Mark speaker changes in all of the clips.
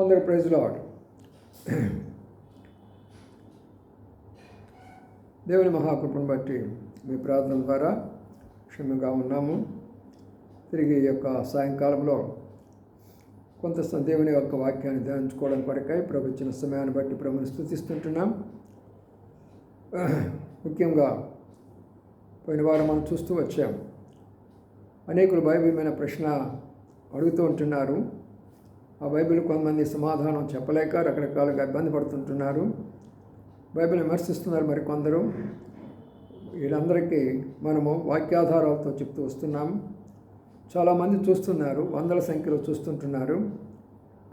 Speaker 1: అందరు praise lord దేవుని మహాకృపను బట్టి మీ ప్రార్థన ద్వారా క్షమ్యంగా ఉన్నాము. తిరిగి ఈ యొక్క సాయంకాలంలో కొంత దేవుని యొక్క వాక్యాన్ని ధ్యానించుకోవడం కొరకై ప్రభు ఇచ్చిన సమయాన్ని బట్టి ప్రభుని స్థుతిస్తుంటున్నాం. ముఖ్యంగా పోయిన వారం మనం చూస్తూ వచ్చాం. అనేకులు భయభీమైన ప్రశ్న అడుగుతూ ఉంటున్నారు. ఆ బైబిల్ కొంతమంది సమాధానం చెప్పలేక రకరకాలుగా ఇబ్బంది పడుతుంటున్నారు. బైబిల్ విమర్శిస్తున్నారు మరి కొందరు వీళ్ళందరికీ మనము వాక్యాధారాలతో చెప్తూ వస్తున్నాం. చాలామంది చూస్తున్నారు వందల సంఖ్యలో చూస్తుంటున్నారు.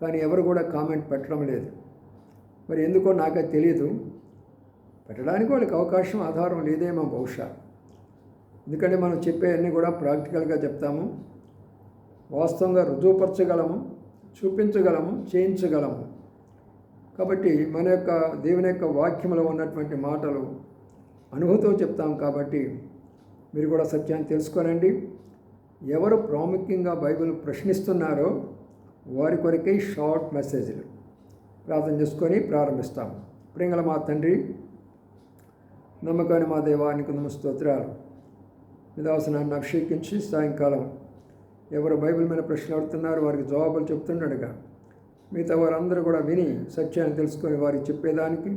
Speaker 1: కానీ ఎవరు కూడా కామెంట్ పెట్టడం లేదు. మరి ఎందుకో నాకే తెలియదు పెట్టడానికి వాళ్ళకి అవకాశం ఆధారం లేదేమో బహుశా. ఎందుకంటే మనం చెప్పేవన్నీ కూడా ప్రాక్టికల్గా చెప్తాము. వాస్తవంగా రుజువుపరచగలము. చూపించగలము చేయించగలము. కాబట్టి మన యొక్క దేవుని యొక్క వాక్యంలో ఉన్నటువంటి మాటలు అనుభూతితో చెప్తాం కాబట్టి మీరు కూడా సత్యాన్ని తెలుసుకోనండి. ఎవరు ప్రాముఖ్యంగా బైబిల్ ప్రశ్నిస్తున్నారో వారి కొరకే షార్ట్ మెసేజ్లు. ప్రార్థన చేసుకొని ప్రారంభిస్తాం. ప్రింగల మా తండ్రి నమ్మకాన్ని మా దేవానికి నమస్తోత్రాలు విదాసనాన్ని అభిషేకించి సాయంకాలం ఎవరు బైబిల్ మీద ప్రశ్నలు అడుగుతున్నారో వారికి జవాబులు చెప్తుండగా మిగతా వారందరూ కూడా విని సత్యాన్ని తెలుసుకొని వారికి చెప్పేదానికి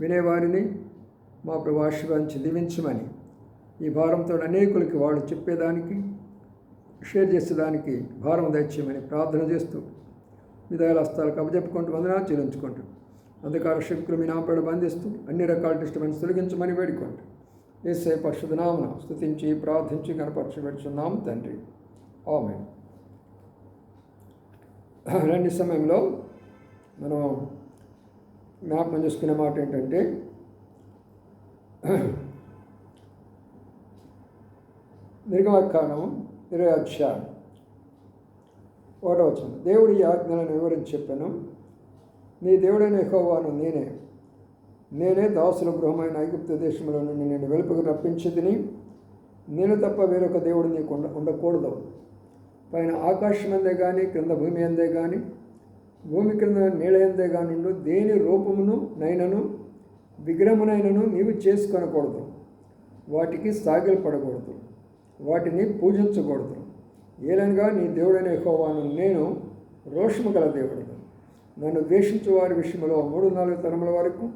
Speaker 1: వినేవారిని మా ప్రభు ఆశీర్వాదించి దీవించమని ఈ భారంతో అనేకులకి వాళ్ళు చెప్పేదానికి షేర్ చేసేదానికి భారం దయచేయమని ప్రార్థన చేస్తూ విధాల హస్తాలకు అప్పచెప్పుకుంటూ వందనాలు చెల్లించుకుంటూ అంధకార శక్తులు మీ నాపేడ బంధిస్తూ అన్ని రకాల డిస్టర్బెన్స్ తొలగించమని వేడుకోండి ఏసై పరిశుద్ధ స్థుతించి ప్రార్థించి కనపరచబెడుచున్నాము తండ్రి. ఆమె రెండు సమయంలో మనం జ్ఞాపకం చేసుకునే మాట ఏంటంటే నిర్గమకాండం ఇరవై అధ్యాయం ఒకటో వచ్చిన దేవుడి ఆజ్ఞలను వివరించి చెప్పాను. నీ దేవుడైన ఎక్కువను నేనే. నేనే దాసుల గృహమైన ఐగుప్త దేశంలో నుండి నేను వెలుపుకు రప్పించితిని నేను తప్ప వేరొక దేవుడు నీకు ఉండ ఉండకూడదు. పైన ఆకాశం అందే కానీ క్రింద భూమి అందే కానీ భూమి క్రింద నీళ్ళ ఎందే కానుండు దేని రూపమును నైనను విగ్రహమునైనను నీవు చేసుకొనకూడదు. వాటికి సాగిలపడకూడదు వాటిని పూజించకూడదు. ఏలనగా నీ దేవుడైన యెహోవాను నేను రోషము గల దేవుడు. నన్ను ద్వేషించు వారి విషయంలో మూడు నాలుగు తరముల వరకు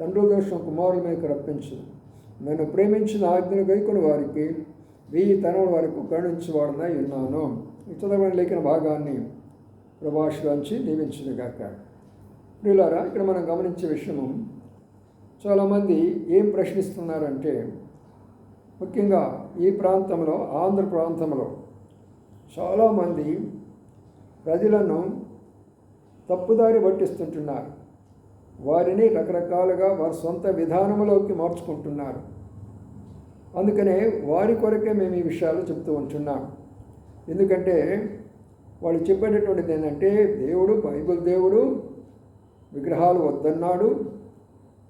Speaker 1: తండ్రి దోషం కుమారుల మీకు రప్పించు. నన్ను ప్రేమించిన ఆజ్ఞను గైకొని వారికి వెయ్యి తరముల వరకు కరుణించేవాడనై ఉన్నాను. ఇతరమైన లేఖన భాగాన్ని ప్రభాషించి కాక ప్రియులారా ఇక్కడ మనం గమనించే విషయము చాలామంది ఏం ప్రశ్నిస్తున్నారంటే ముఖ్యంగా ఈ ప్రాంతంలో ఆంధ్ర ప్రాంతంలో చాలామంది ప్రజలను తప్పుదారి పట్టిస్తుంటున్నారు. వారిని రకరకాలుగా వారి సొంత విధానంలోకి మార్చుకుంటున్నారు. అందుకనే వారి కొరకే మేము ఈ విషయాలు చెప్తూ ఉంటున్నాం. ఎందుకంటే వాళ్ళు చెప్పేటటువంటిది ఏంటంటే దేవుడు బైబిల్ దేవుడు విగ్రహాలు వద్దన్నాడు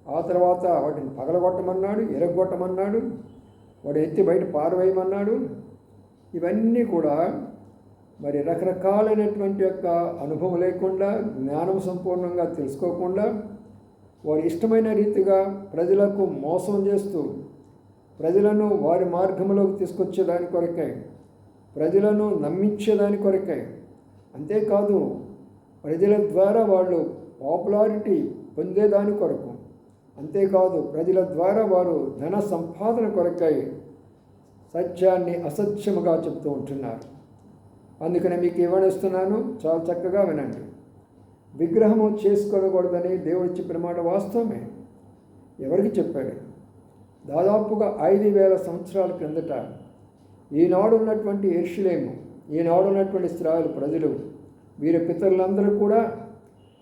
Speaker 1: ఆ తర్వాత వాటిని పగలగొట్టమన్నాడు ఎరగొట్టమన్నాడు వాడు ఎత్తి బయట పారవేయమన్నాడు. ఇవన్నీ కూడా మరి రకరకాలైనటువంటి యొక్క అనుభవం లేకుండా జ్ఞానం సంపూర్ణంగా తెలుసుకోకుండా వారి ఇష్టమైన రీతిగా ప్రజలకు మోసం చేస్తూ ప్రజలను వారి మార్గంలోకి తీసుకొచ్చేదాని కొరకే ప్రజలను నమ్మించేదాని కొరకై. అంతేకాదు ప్రజల ద్వారా వాళ్ళు పాపులారిటీ పొందేదాని కొరకు. అంతేకాదు ప్రజల ద్వారా వారు ధన సంపాదన కొరకై సత్యాన్ని అసత్యముగా చెప్తూ ఉంటున్నారు. అందుకని మీకు ఇవ్వనిస్తున్నాను చాలా చక్కగా వినండి. విగ్రహము చేసుకోకూడదని దేవుడు చెప్పిన మాట వాస్తవమే? ఎవరికి చెప్పాడు? దాదాపుగా ఐదు వేల సంవత్సరాల క్రిందట ఈనాడు ఉన్నటువంటి ఎర్షులేము ఈనాడు ఉన్నటువంటి స్త్రాయిల ప్రజలు వీరి పితరులందరూ కూడా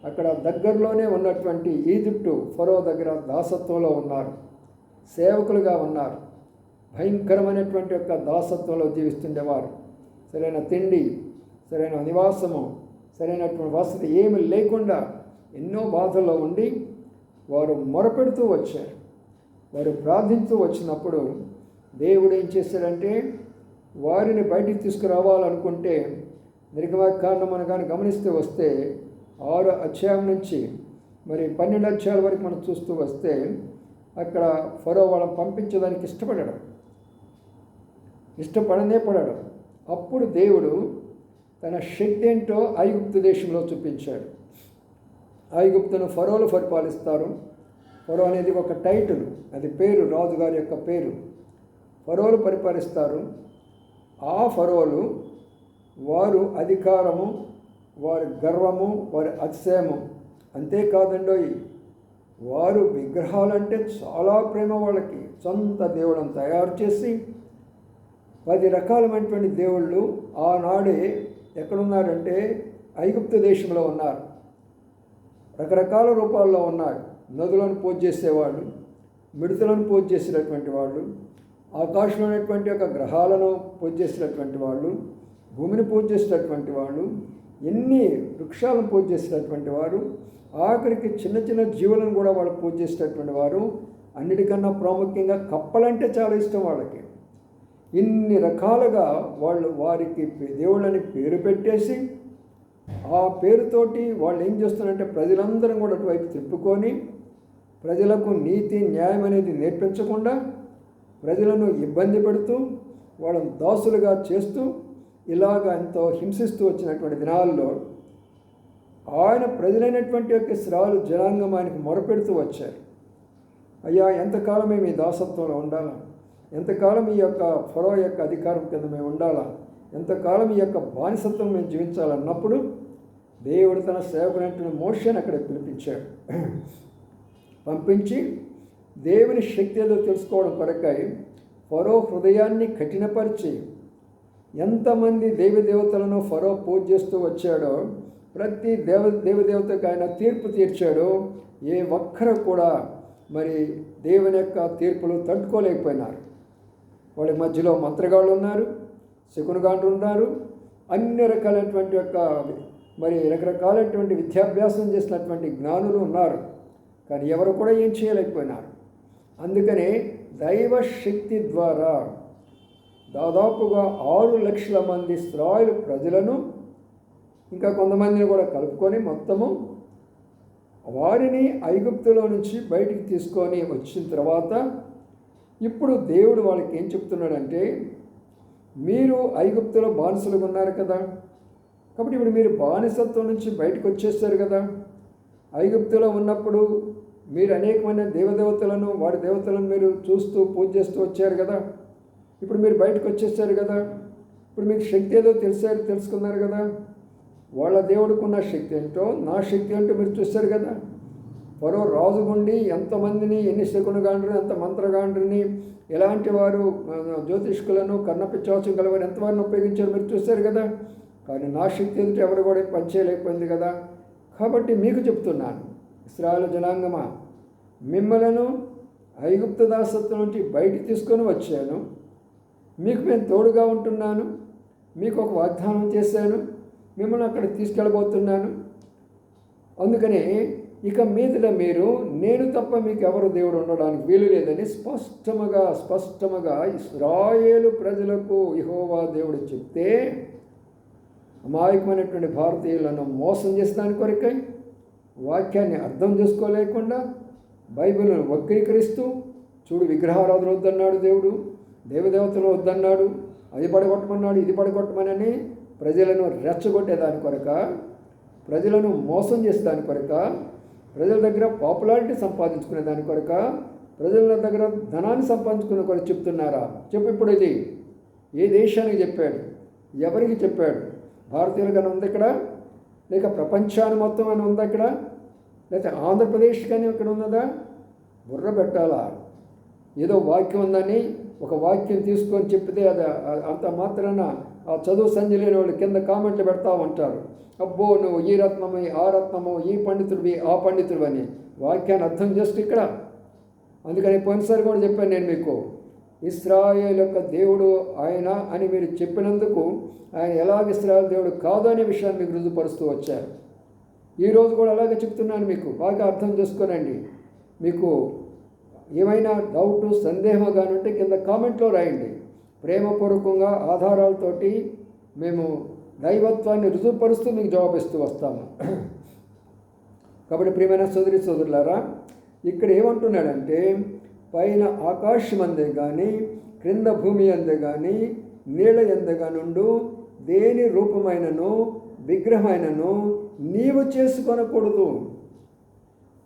Speaker 1: అక్కడ దగ్గరలోనే ఉన్నటువంటి ఈజిప్టు ఫరో దగ్గర దాసత్వంలో ఉన్నారు సేవకులుగా ఉన్నారు భయంకరమైనటువంటి యొక్క దాసత్వంలో జీవిస్తుండేవారు. సరైన తిండి సరైన నివాసము సరైనటువంటి వసతి ఏమి లేకుండా ఎన్నో బాధల్లో ఉండి వారు మొరపెడుతూ వచ్చారు. వారు ప్రార్థించూ వచ్చినప్పుడు దేవుడు ఏం చేశాడంటే వారిని బయటికి తీసుకురావాలనుకుంటే నిర్గమకాండం మనం కానీ గమనిస్తూ వస్తే ఆరు అధ్యాయం నుంచి మరి పన్నెండు అధ్యాయాల వరకు మనం చూస్తూ వస్తే అక్కడ ఫరో వాళ్ళని పంపించడానికి ఇష్టపడడం. ఇష్టపడనే పడడం. అప్పుడు దేవుడు తన శక్తి ఏంటో ఐగుప్తు దేశంలో చూపించాడు. ఐగుప్తును ఫరోలు పరిపాలిస్తారు. ఫరో అనేది ఒక టైటిల్ అది పేరు రాజుగారి యొక్క పేరు. ఫరోలు పరిపాలిస్తారు. ఆ ఫరోలు వారు అధికారము వారి గర్వము వారి అతిశయము. అంతేకాదండోయి వారు విగ్రహాలంటే చాలా ప్రేమ వాళ్ళకి. సొంత దేవుళ్ళని తయారు చేసి పది రకాలమైనటువంటి దేవుళ్ళు ఆనాడే ఎక్కడున్నారంటే ఐగుప్తు దేశంలో ఉన్నారు. రకరకాల రూపాల్లో ఉన్నారు. నదులను పూజ చేసేవాళ్ళు మిడతలను పూజ చేసినటువంటి వాళ్ళు ఆకాశంలో ఉన్నటువంటి ఒక గ్రహాలను పూజ చేసినటువంటి వాళ్ళు భూమిని పూజ చేసినటువంటి వాళ్ళు ఎన్ని వృక్షాలను పూజ చేసినటువంటి వారు ఆఖరికి చిన్న చిన్న జీవులను కూడా వాళ్ళు పూజ చేసేటటువంటి వారు అన్నిటికన్నా ప్రాముఖ్యంగా కప్పలంటే చాలా ఇష్టం వాళ్ళకి. ఇన్ని రకాలుగా వాళ్ళు వారికి దేవుళ్ళని పేరు పెట్టేసి ఆ పేరుతోటి వాళ్ళు ఏం చేస్తున్నారంటే ప్రజలందరం కూడా అటువైపు తిప్పుకొని ప్రజలకు నీతి న్యాయం అనేది నేర్పించకుండా ప్రజలను ఇబ్బంది పెడుతూ వాళ్ళని దాసులుగా చేస్తూ ఇలాగ ఎంతో హింసిస్తూ వచ్చినటువంటి దినాల్లో ఆయన ప్రజలైనటువంటి యొక్క శ్రాలు జనాంగం ఆయనకు మొరపెడుతూ వచ్చారు. అయ్యా ఎంతకాలం మేము ఈ దాసత్వంలో ఉండాలా? ఎంతకాలం ఈ యొక్క ఫరో యొక్క అధికారం కింద మేము ఉండాలా? ఎంతకాలం ఈ యొక్క బానిసత్వం మేము జీవించాలన్నప్పుడు దేవుడు తన సేవకునైన మోషన్ అక్కడ పిలిపించాడు. పంపించి దేవుని శక్తి ఏదో తెలుసుకోవడం కొరకై ఫరో హృదయాన్ని కఠినపరిచి ఎంతమంది దేవదేవతలను ఫరో పూజ చేస్తూ వచ్చాడో ప్రతి దేవ దేవదేవతకు ఆయన తీర్పు తీర్చాడో ఏ ఒక్కరు కూడా మరి దేవుని యొక్క తీర్పులు తట్టుకోలేకపోయినారు. వాళ్ళ మధ్యలో మంత్రగాళ్ళు ఉన్నారు శకునగాండ్రు ఉన్నారు అన్ని రకాలైనటువంటి యొక్క మరి రకరకాలైనటువంటి విద్యాభ్యాసం చేసినటువంటి జ్ఞానులు ఉన్నారు. కానీ ఎవరు కూడా ఏం చేయలేకపోయినారు. అందుకనే దైవ శక్తి ద్వారా దాదాపుగా ఆరు లక్షల మంది స్త్రాయిలు ప్రజలను ఇంకా కొంతమందిని కూడా కలుపుకొని మొత్తము వారిని ఐగుప్తులో నుంచి బయటికి తీసుకొని వచ్చిన తర్వాత ఇప్పుడు దేవుడు వాళ్ళకి ఏం చెప్తున్నాడంటే మీరు ఐగుప్తులో బానిసలుగా ఉన్నారు కదా. కాబట్టి ఇప్పుడు మీరు బానిసత్వం నుంచి బయటకు వచ్చేస్తారు కదా. ఐగుప్తులో ఉన్నప్పుడు మీరు అనేకమైన దేవదేవతలను వారి దేవతలను మీరు చూస్తూ పూజ చేస్తూ వచ్చారు కదా? ఇప్పుడు మీరు బయటకు వచ్చేసారు కదా? ఇప్పుడు మీకు శక్తి ఏదో తెలిసారు తెలుసుకున్నారు కదా? వాళ్ళ దేవుడికి శక్తి ఏంటో నా శక్తి ఏంటో మీరు చూస్తారు కదా? మరో రాజుగుండి ఎంతమందిని ఎన్ని శకునగాండ్రిని ఎంత మంత్రగాండ్రిని ఎలాంటి వారు జ్యోతిష్కులను కన్నపిచ్చాల్సిన గలవారు ఎంతవారిని ఉపయోగించారు మీరు చూశారు కదా? కానీ నా శక్తి ఎదుట ఎవరు కూడా పనిచేయలేకపోయింది కదా? కాబట్టి మీకు చెప్తున్నాను ఇస్రాయల్ జనాంగమా? మిమ్మలను ఐగుప్త దాసత్వం నుంచి బయటికి తీసుకొని వచ్చాను. మీకు నేను తోడుగా ఉంటున్నాను. మీకు ఒక వాగ్దానం చేశాను. మిమ్మల్ని అక్కడ తీసుకెళ్ళబోతున్నాను. అందుకని ఇక మీదట మీరు నేను తప్ప మీకు ఎవరు దేవుడు ఉండడానికి వీలు లేదని స్పష్టముగా స్పష్టముగా ఇస్రాయేలు ప్రజలకు ఇహోవా దేవుడు చెప్తే అమాయకమైనటువంటి భారతీయులను మోసం చేసడానికి కొరకై వాక్యాన్ని అర్థం చేసుకోలేకుండా బైబిల్ను వక్రీకరిస్తూ చూడు విగ్రహారాధన వద్దన్నాడు దేవుడు దేవదేవతలు వద్దన్నాడు అది పడగొట్టమన్నాడు ఇది పడగొట్టమనని ప్రజలను రెచ్చగొట్టేదాని కొరక ప్రజలను మోసం చేసేదాని కొరక ప్రజల దగ్గర పాపులారిటీ సంపాదించుకునే దాని కొరక ప్రజల దగ్గర ధనాన్ని సంపాదించుకునే కొరకు చెప్తున్నారా? చెప్పు ఇప్పుడు ఇది. ఏ దేశానికి చెప్పాడు? ఎవరికి చెప్పాడు? భారతీయులు ఉంది ఇక్కడ. లేక ప్రపంచాన్ని మొత్తం అని ఉంది అక్కడ లేకపోతే ఆంధ్రప్రదేశ్ కానీ ఇక్కడ ఉన్నదా? బుర్ర పెట్టాలా? ఏదో వాక్యం ఉందని ఒక వాక్యం తీసుకొని చెప్తే అది అంత మాత్రాన ఆ చదువు సంధి లేని వాళ్ళు కింద కామెంట్లు పెడతా ఉంటారు. అబ్బో నువ్వు ఈ రత్నము ఆ రత్నము ఈ పండితుడివి ఆ పండితుడు అని వాక్యాన్ని అర్థం చేస్తూ ఇక్కడ. అందుకని పోయినసారి కూడా చెప్పాను నేను మీకు. ఇస్రాయేల్ యొక్క దేవుడు ఆయన అని మీరు చెప్పినందుకు ఆయన ఎలాగ ఇస్రాయల్ దేవుడు కాదు అనే విషయాన్ని మీకు రుజుపరుస్తూ వచ్చారు. ఈరోజు కూడా అలాగే చెప్తున్నాను మీకు బాగా అర్థం చేసుకోనండి. మీకు ఏమైనా డౌట్ సందేహం కానుంటే కింద కామెంట్లో రాయండి. ప్రేమపూర్వకంగా ఆధారాలతోటి మేము దైవత్వాన్ని రుజువుపరుస్తూ మీకు జవాబిస్తూ వస్తాము. కాబట్టి ప్రియమైన సోదరి సోదరులారా ఇక్కడ ఏమంటున్నాడంటే పైన ఆకాశం అందే కానీ క్రింద భూమి అందే కానీ నీళ్ళ ఎందగా నుండు దేని రూపమైనను విగ్రహమైనను నీవు చేసుకొనకూడదు.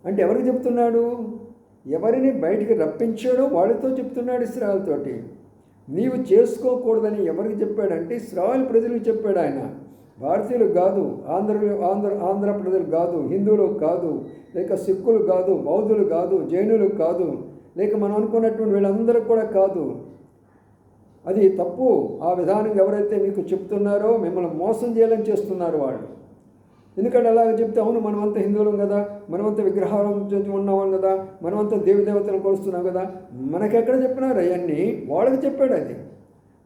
Speaker 1: అంటే ఎవరికి చెప్తున్నాడు? ఎవరిని బయటికి రప్పించాడో వాళ్ళతో చెప్తున్నాడు ఇస్రాయల్తోటి నీవు చేసుకోకూడదని ఎవరికి చెప్పాడంటే ఇస్రాయల్ ప్రజలకు చెప్పాడు ఆయన. భారతీయులు కాదు ఆంధ్ర ఆంధ్ర ఆంధ్ర ప్రజలు కాదు హిందువులు కాదు లేక సిక్కులు కాదు బౌద్ధులు కాదు జైనులు కాదు లేక మనం అనుకున్నటువంటి వీళ్ళందరూ కూడా కాదు. అది తప్పు. ఆ విధానం ఎవరైతే మీకు చెప్తున్నారో మిమ్మల్ని మోసం చేయాలని చేస్తున్నారు వాళ్ళు. ఎందుకంటే అలాగ చెప్తే అవును మనమంతా హిందువులం కదా మనమంతా విగ్రహాలు ఉన్నాం కదా మనమంతా దేవతలను కొలుస్తున్నాం కదా. మనకెక్కడ చెప్పినారు అవన్నీ? వాళ్ళకి చెప్పాడు అది.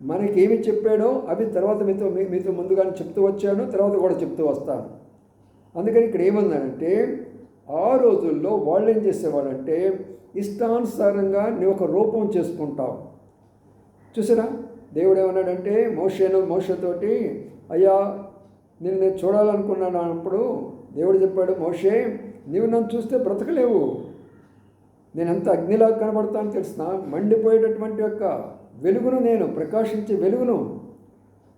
Speaker 1: మనకేమి చెప్పాడో అవి తర్వాత మీతో మీతో ముందుగానే చెప్తూ వచ్చాను తర్వాత కూడా చెప్తూ వస్తాను. అందుకని ఇక్కడ ఏమన్నాడంటే ఆ రోజుల్లో వాళ్ళు ఏం చేసేవాళ్ళంటే ఇష్టానుసారంగా నువ్వు ఒక రూపం చేసుకుంటావు. చూసారా? దేవుడు ఏమన్నాడంటే మోషను మోషతోటి అయ్యా నేను నేను చూడాలనుకున్నాను అన్నప్పుడు దేవుడు చెప్పాడు మోషే నీవు నన్ను చూస్తే బ్రతకలేవు. నేను ఎంత అగ్నిలా కనబడతాను తెలిసిన? మండిపోయేటటువంటి యొక్క వెలుగును నేను ప్రకాశించే వెలుగును.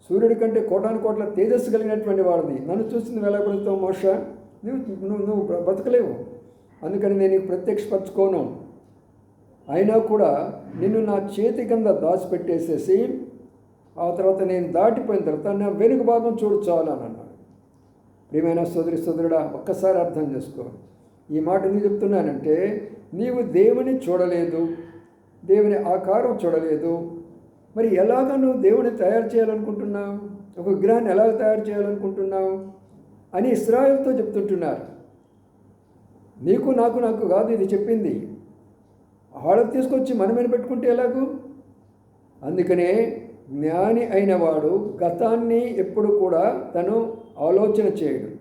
Speaker 1: సూర్యుడి కంటే కోటాను కోట్ల తేజస్సు కలిగినటువంటి వాడిని. నన్ను చూసింది వెళ్ళబడుతావు మోష? నువ్వు నువ్వు నువ్వు బ్రతకలేవు. అందుకని నేను ప్రత్యక్షపరచుకోను. అయినా కూడా నిన్ను నా చేతి కింద దాచిపెట్టేసేసి ఆ తర్వాత నేను దాటిపోయిన తర్వాత నా వెనుక భాగం చూడు అన్నాడు. ప్రియమైన సోదరి సోదరుడా ఒక్కసారి అర్థం చేసుకో. ఈ మాట ఎందుకు చెప్తున్నానంటే నీవు దేవుని చూడలేదు దేవుని ఆకారం చూడలేదు. మరి ఎలాగ నువ్వు దేవుని తయారు చేయాలనుకుంటున్నావు? ఒక విగ్రహాన్ని ఎలాగ తయారు చేయాలనుకుంటున్నావు? అని ఇస్రాయల్తో చెప్తుంటున్నారు. నీకు నాకు నాకు కాదు ఇది చెప్పింది. వాళ్ళకి తీసుకొచ్చి మనమేన పెట్టుకుంటే ఎలాగూ? అందుకనే జ్ఞాని అయిన వాడు గతాన్ని ఎప్పుడు కూడా తను ఆలోచన చేయడు.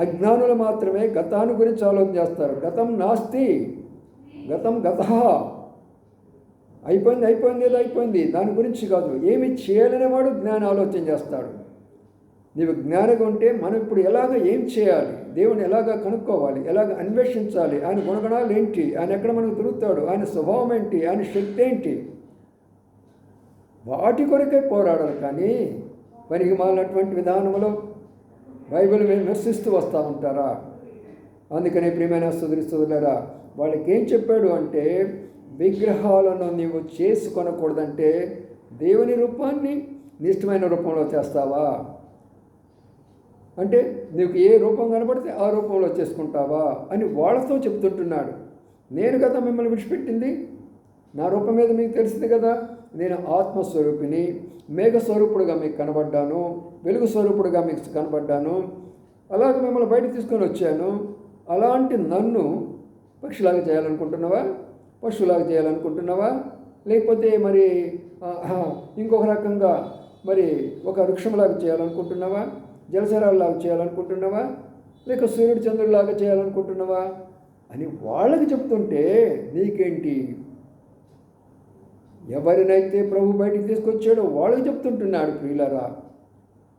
Speaker 1: అజ్ఞానులు మాత్రమే గతాన్ని గురించి ఆలోచన చేస్తారు. గతం నాస్తి. గతం గత. అయిపోయింది అయిపోయింది ఏదో అయిపోయింది. దాని గురించి కాదు. ఏమి చేయాలనే వాడు జ్ఞానం ఆలోచన చేస్తాడు. నీవు జ్ఞానంగా ఉంటే మనం ఇప్పుడు ఎలాగ ఏం చేయాలి? దేవుని ఎలాగ కనుక్కోవాలి? ఎలాగ అన్వేషించాలి? ఆయన గుణగణాలు ఏంటి ఆయన ఎక్కడ మనకు దొరుకుతాడు? ఆయన స్వభావం ఏంటి ఆయన శక్తి ఏంటి వాటి కొరకే పోరాడాలి కానీ పనికి మాలినటువంటి విధానంలో బైబిల్ విమర్శిస్తూ వస్తూ ఉంటారా? అందుకనే ప్రియమైన సుదరి సుదులరా వాళ్ళకి ఏం చెప్పాడు అంటే విగ్రహాలను నీవు చేసుకొనకూడదంటే దేవుని రూపాన్ని నిష్టమైన రూపంలో చేస్తావా? అంటే నీకు ఏ రూపం కనబడితే ఆ రూపంలో చేసుకుంటావా అని వాళ్ళతో చెప్తుంటున్నాడు. నేను కదా మిమ్మల్ని విడిచిపెట్టింది. నా రూపం మీద మీకు తెలిసింది కదా? నేను ఆత్మస్వరూపిని మేఘస్వరూపుడుగా మీకు కనబడ్డాను వెలుగు స్వరూపుడుగా మీకు కనబడ్డాను అలాగే మిమ్మల్ని బయట తీసుకొని వచ్చాను. అలాంటి నన్ను పక్షులాగా చేయాలనుకుంటున్నావా? పశువులాగా చేయాలనుకుంటున్నావా? లేకపోతే మరి ఇంకొక రకంగా మరి ఒక వృక్షంలాగా చేయాలనుకుంటున్నావా? జలచరాల్లాగా చేయాలనుకుంటున్నావా? లేక సూర్యుడు చంద్రుడిలాగా చేయాలనుకుంటున్నావా? అని వాళ్ళకి చెప్తుంటే నీకేంటి? ఎవరినైతే ప్రభు బయటికి తీసుకొచ్చాడో వాళ్ళకి చెప్తుంటున్నాడు ప్రియులరా.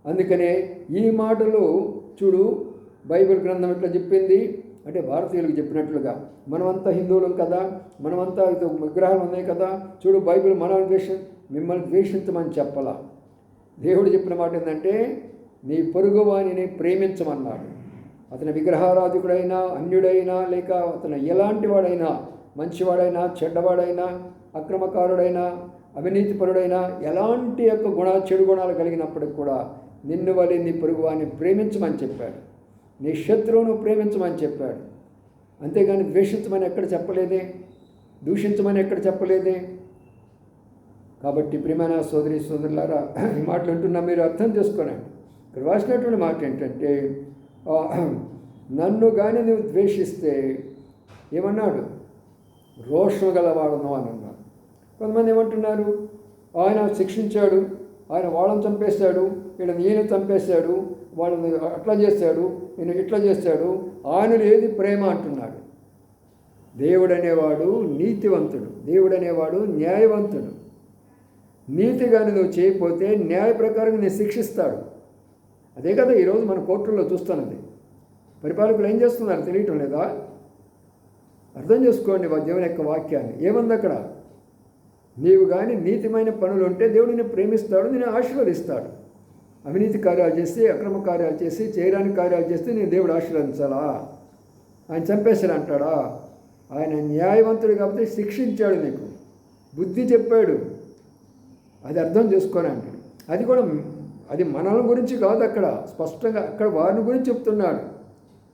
Speaker 1: అందుకనే ఈ మాటలు చూడు బైబిల్ గ్రంథం ఇట్లా చెప్పింది? అంటే భారతీయులకు చెప్పినట్లుగా మనమంతా హిందువులం కదా మనమంతా విగ్రహాలు ఉన్నాయి కదా చూడు బైబిల్ మనం ద్వేషం మిమ్మల్ని ద్వేషించమని చెప్పాల. దేవుడు చెప్పిన మాట ఏంటంటే నీ పొరుగువాణిని ప్రేమించమన్నాడు. అతని విగ్రహారాధికుడైనా అన్యుడైనా లేక అతను ఎలాంటి వాడైనా మంచివాడైనా చెడ్డవాడైనా అక్రమకారుడైనా అవినీతిపరుడైనా ఎలాంటి యొక్క గుణ చెడు గుణాలు కలిగినప్పటికి కూడా నిన్ను వలి నీ పొరుగువాన్ని ప్రేమించమని చెప్పాడు. నీ శత్రువును ప్రేమించమని చెప్పాడు. అంతేగాని ద్వేషించమని ఎక్కడ చెప్పలేదే? దూషించమని ఎక్కడ చెప్పలేదే? కాబట్టి ప్రియమైన సోదరి సోదరులారా ఈ మాటలు అంటున్నా మీరు అర్థం చేసుకోనండి. ఇక్కడ రాసినటువంటి మాట ఏంటంటే నన్ను కానీ నువ్వు ద్వేషిస్తే ఏమన్నాడు? రోషం గలవాడను అని అన్నాడు. కొంతమంది ఏమంటున్నారు? ఆయన శిక్షించాడు ఆయన వాళ్ళని చంపేశాడు వీళ్ళని ఈయన చంపేశాడు వాళ్ళని అట్లా చేశాడు నేను ఇట్లా చేశాడు ఆయనలు ఏది ప్రేమ అంటున్నాడు? దేవుడు అనేవాడు నీతివంతుడు దేవుడు అనేవాడు న్యాయవంతుడు నీతిగాని నువ్వు చేయకపోతే న్యాయ ప్రకారం నేను శిక్షిస్తాడు. అదే కదా ఈరోజు మన కోర్టుల్లో చూస్తున్నది పరిపాలకులు ఏం చేస్తున్నారు తెలియటం లేదా? అర్థం చేసుకోండి వా- దేవుని యొక్క వాక్యాన్ని. ఏముంది అక్కడ? నీవు కానీ నీతిమైన పనులు ఉంటే దేవుడు నిన్ను ప్రేమిస్తాడు నేను ఆశీర్వదిస్తాడు. అవినీతి కార్యాలు చేసి అక్రమ కార్యాలు చేసి చేయరాని కార్యాలు చేస్తే నేను దేవుడు ఆశీర్వదించాలా? ఆయన చంపేశాడు అంటాడా? ఆయన న్యాయవంతుడు కాబట్టి శిక్షించాడు నీకు. బుద్ధి చెప్పాడు. అది అర్థం చేసుకోని అంటాడు అది కూడా అది మనల్ని గురించి కాదు అక్కడ. స్పష్టంగా అక్కడ వారిని గురించి చెప్తున్నాడు.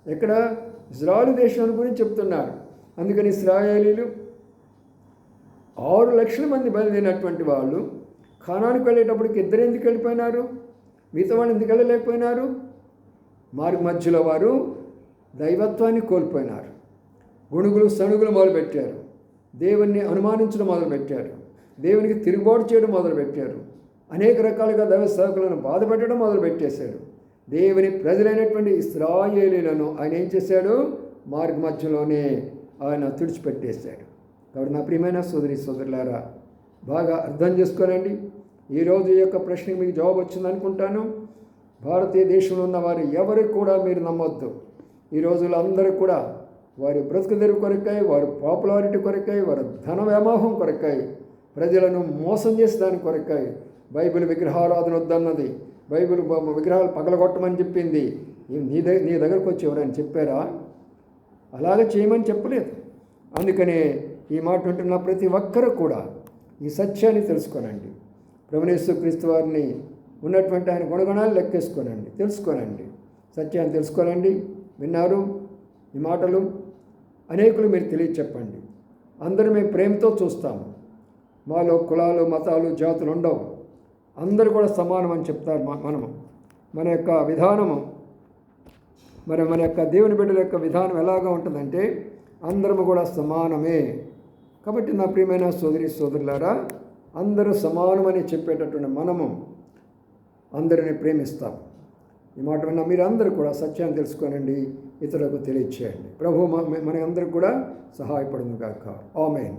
Speaker 1: ఇక్కడ ఇజ్రాయలు దేశం గురించి చెప్తున్నాడు. అందుకని ఇస్రాయేలీలు ఆరు లక్షల మంది బయలుదేరినటువంటి వాళ్ళు ఖానానికి వెళ్ళేటప్పటికి ఇద్దరు ఎందుకు వెళ్ళిపోయినారు? మిగతా వాళ్ళు ఎందుకు వెళ్ళలేకపోయినారు? మార్గ మధ్యలో వారు దైవత్వాన్ని కోల్పోయినారు. గుణుగులు సణుగులు మొదలుపెట్టారు. దేవుణ్ణి అనుమానించడం మొదలుపెట్టారు. దేవునికి తిరుగుబాటు చేయడం మొదలుపెట్టారు. అనేక రకాలుగా దైవ సేవకులను బాధపెట్టడం మొదలుపెట్టేశాడు. దేవుని ప్రజలైనటువంటి ఇస్రాయేలీలను ఆయన ఏం చేశాడు? మార్గ మధ్యలోనే ఆయన తుడిచిపెట్టేశాడు. కాబట్టి నా ప్రియమైన సోదరి సోదరులారా బాగా అర్థం చేసుకోనండి. ఈరోజు ఈ యొక్క ప్రశ్నకి మీకు జవాబు వచ్చింది అనుకుంటాను. భారతీయ దేశంలో ఉన్న వారు ఎవరు కూడా మీరు నమ్మొద్దు. ఈ రోజుల్లో అందరూ కూడా వారి బ్రతుకు కొరకాయి వారి పాపులారిటీ కొరకై వారి ధన వ్యామోహం కొరకాయి ప్రజలను మోసం చేసే దాని కొరకై బైబిల్ విగ్రహారాధన వద్దన్నది. బైబిల్ విగ్రహాలు పగలగొట్టమని చెప్పింది. నీ దగ్గర నీ దగ్గరకు వచ్చి ఎవరైనా చెప్పారా? అలాగ చేయమని చెప్పలేదు. అందుకనే ఈ మాట ఉంటున్న ప్రతి ఒక్కరూ కూడా ఈ సత్యాన్ని తెలుసుకోనండి. ప్రభునేశ్వర క్రీస్తు వారిని ఉన్నటువంటి ఆయన గుణగణాలు లెక్కేసుకోనండి. తెలుసుకోనండి. సత్యాన్ని తెలుసుకోనండి. విన్నారు ఈ మాటలు. అనేకులు మీరు తెలియచెప్పండి. అందరూ మేము ప్రేమతో చూస్తాము. మాలో కులాలు మతాలు జాతులు ఉండవు. అందరూ కూడా సమానం అని చెప్తారు మనము. మన యొక్క విధానము మరి మన యొక్క దేవుని బిడ్డల యొక్క విధానం ఎలాగా ఉంటుందంటే అందరము కూడా సమానమే. కాబట్టి నా ప్రియమైన సోదరి సోదరులారా అందరూ సమానమని చెప్పేటటువంటి మనము అందరిని ప్రేమిస్తాం. ఈ మాట విన్న మీరందరూ కూడా సత్యాన్ని తెలుసుకోనండి ఇతరులకు తెలియచేయండి. ప్రభు మన అందరికి కూడా సహాయపడును గాక. ఆమెన్.